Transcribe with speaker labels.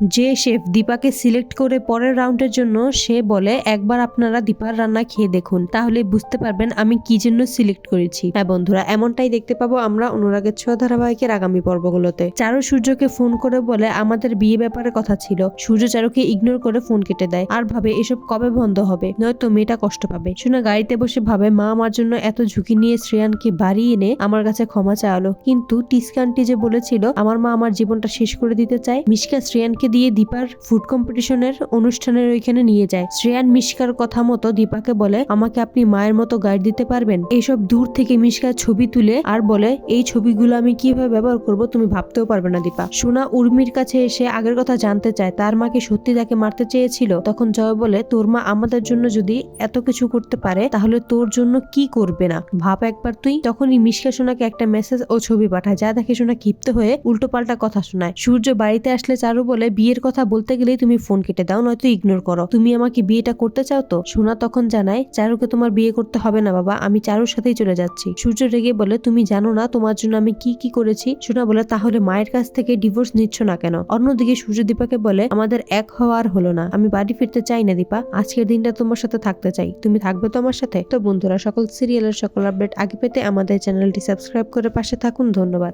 Speaker 1: যে chef দীপাকে select করে পরের রাউন্ডের জন্য, সে বলে, একবার আপনারা দীপার রান্না খেয়ে দেখুন, তাহলে বুঝতে পারবেন আমি কি জন্য সিলেক্ট করেছি। হ্যাঁ বন্ধুরা, এমনটাই দেখতে পাবো আমরা অনুরাগের ছোঁয়া ধারাবাহিকের আগামী পর্বগুলোতে। চারু সূর্যকে ফোন করে বলে, আমাদের বিয়ে ব্যাপারে কথা ছিল। সূর্য চারুকে ইগনোর করে ফোন কেটে দেয়। আর ভাবে, এসব কবে বন্ধ হবে? নয়তো মেয়েটা কষ্ট পাবে। শোনা গাড়িতে বসে ভাবে, মা আমার জন্য এত ঝুঁকি নিয়ে শ্রেয়ানকে বাড়ি এনে আমার কাছে ক্ষমা চাওয়ালো। কিন্তু টিসকানটি যে বলেছিল, আমার মা আমার জীবনটা শেষ করে দিতে চায়, মিশকা শ্রেয়ানকে দিয়ে দীপার ফুড কম্পিটিশনের অনুষ্ঠানের ওইখানে নিয়ে যায়। শ্রেয়ান মিশকার কথা মতো দীপাকে বলে, আমাকে আপনি মায়ের মতো গাইড দিতে পারবেন? এইসব দূর থেকে মিশকা ছবি তুলে আর বলে, এই ছবিগুলো আমি কীভাবে ব্যবহার করব তুমি ভাবতেও পারবে না দীপা। সোনা উর্মির কাছে এসে আগের কথা জানতে চায়, তার মাকে সত্যি তাকে মারতে চেয়েছিল? তখন জয় বলে, তোর মা আমাদের জন্য যদি এত কিছু করতে পারে, তাহলে তোর জন্য কি করবে না? ভাব একবার তুই। তখনই মিশকা সোনাকে একটা মেসেজ ও ছবি পাঠায়, যা দেখে সোনা ক্ষিপ্ত হয়ে উল্টো পাল্টা কথা শোনায়। সূর্য বাড়িতে আসলে চারু বলে বিয়ের কথা বলতে গেলেই তুমি ফোন কেটে দাও, নয়তো ইগনোর করো। তুমি আমাকে বিয়েটা করতে চাও তো? সোনা তখন জানায়, চারুকে তোমার বিয়ে করতে হবে না বাবা, আমি চারুর সাথেই চলে যাচ্ছি। সূর্য রেগে বলে, তুমি জানো না তোমার জন্য আমি কি কি করেছি? সোনা বলে, তাহলে মায়ের কাছ থেকে ডিভোর্স নিচ্ছ না কেন? অন্যদিকে সূর্য দীপাকে বলে, আমাদের এক হওয়ার হলো না। আমি বাড়ি ফিরতে চাই না দীপা, আজকের দিনটা তোমার সাথে থাকতে চাই। তুমি থাকবে তো আমার সাথে? তো বন্ধুরা, সকল সিরিয়ালের সকল আপডেট আগে পেতে আমাদের চ্যানেলটি সাবস্ক্রাইব করে পাশে থাকুন। ধন্যবাদ।